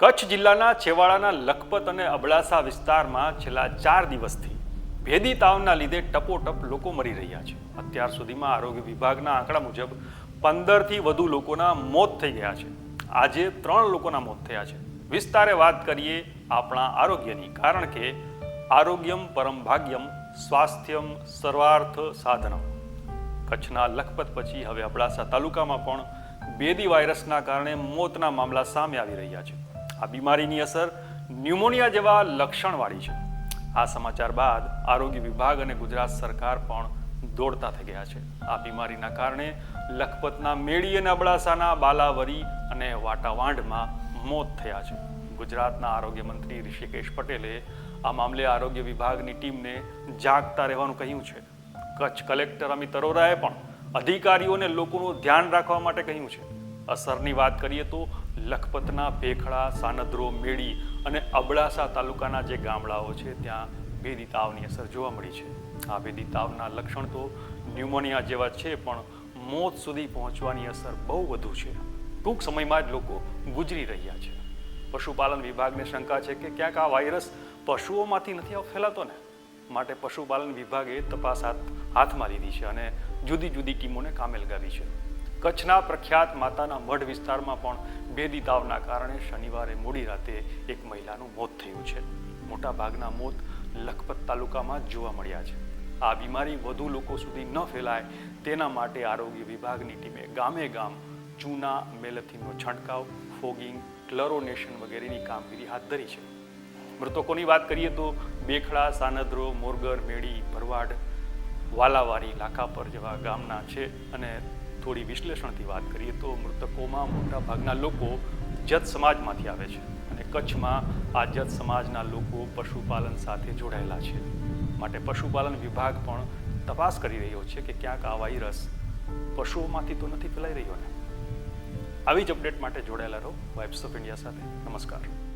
કચ્છ જિલ્લાના છેવાડાના લખપત અને અબડાસા વિસ્તારમાં છેલ્લા ચાર દિવસથી ભેદી તાવના લીધે ટપોટપ લોકો મરી રહ્યા છે. અત્યાર સુધીમાં આરોગ્ય વિભાગના આંકડા મુજબ પંદરથી વધુ લોકોના મોત થઈ ગયા છે. આજે ત્રણ લોકોના મોત થયા છે. વિસ્તારે વાત કરીએ આપણા આરોગ્યની, કારણ કે આરોગ્યમ પરમ ભાગ્યમ, સ્વાસ્થ્યમ સર્વાર્થ સાધનમ. કચ્છના લખપત પછી હવે અબડાસા તાલુકામાં પણ બેદી વાયરસના કારણે મોતના મામલા સામે આવી રહ્યા છે. આ બીમારીની અસર ન્યુમોનિયા જેવા લક્ષણવાળી છે. આ સમાચાર બાદ આરોગ્ય વિભાગ અને ગુજરાત સરકાર પણ દોડતા થઈ ગયા છે. આ બીમારીના કારણે લખપતના મેળી અને અબડાસાના બાલાવરી અને વાટાવાંઢમાં મોત થયા છે. ગુજરાતના આરોગ્ય મંત્રી ઋષિકેશ પટેલે આ મામલે આરોગ્ય વિભાગની ટીમને જાગતા રહેવાનું કહ્યું છે. કચ્છ કલેક્ટર અમિત અરોરાએ પણ અધિકારીઓને લોકોનું ધ્યાન રાખવા માટે કહ્યું છે. અસરની વાત કરીએ તો લખપતના ભેખડા, સાનદ્રો, મેળી અને અબડાસા તાલુકાના જે ગામડાઓ છે, ત્યાં ભેદી તાવની અસર જોવા મળી છે. આ ભેદી તાવના લક્ષણ તો ન્યુમોનિયા જેવા છે, પણ મોત સુધી પહોંચવાની અસર બહુ વધુ છે. ટૂંક સમયમાં જ લોકો ગુજરી રહ્યા છે. પશુપાલન વિભાગને શંકા છે કે ક્યાંક આ વાયરસ પશુઓમાંથી નથી ફેલાતો ને? માટે પશુપાલન વિભાગે તપાસ હાથ, હાથમાં લીધી છે અને જુદી જુદી ટીમોને કામે લગાવી છે. કચ્છના પ્રખ્યાત માતાના મઢ વિસ્તારમાં પણ બેદી તાવના કારણે શનિવારે મોડી રાતે એક મહિલાનું મોત થયું છે. મોટા ભાગના મોત લખપત તાલુકામાં જોવા મળ્યા છે. આ બીમારી વધુ લોકો સુધી ન ફેલાય તેના માટે આરોગ્ય વિભાગની ટીમે ગામે ગામ ચૂના મેલથીનનો છંટકાવ, ફોગિંગ, ક્લરોનેશન વગેરેની કામગીરી હાથ ધરી છે. મૃતકોની વાત કરીએ તો બેખડા, સાનદ્રો, મોરગર મેડી ભરવાડ, વાલાવારી, લાખાપર જેવા ગામના છે અને થોડી વિશ્લેષણથી વાત કરીએ તો મૃતકોમાં મોટાભાગના લોકો જત સમાજમાંથી આવે છે અને કચ્છમાં આ જત સમાજના લોકો પશુપાલન સાથે જોડાયેલા છે. માટે પશુપાલન વિભાગ પણ તપાસ કરી રહ્યો છે કે ક્યાંક આ વાયરસ પશુઓમાંથી તો નથી ફેલાઈ રહ્યો ને? આવી જ અપડેટ માટે જોડાયેલા રહો. વાઇબ્સ ઓફ ઇન્ડિયા સાથે. નમસ્કાર.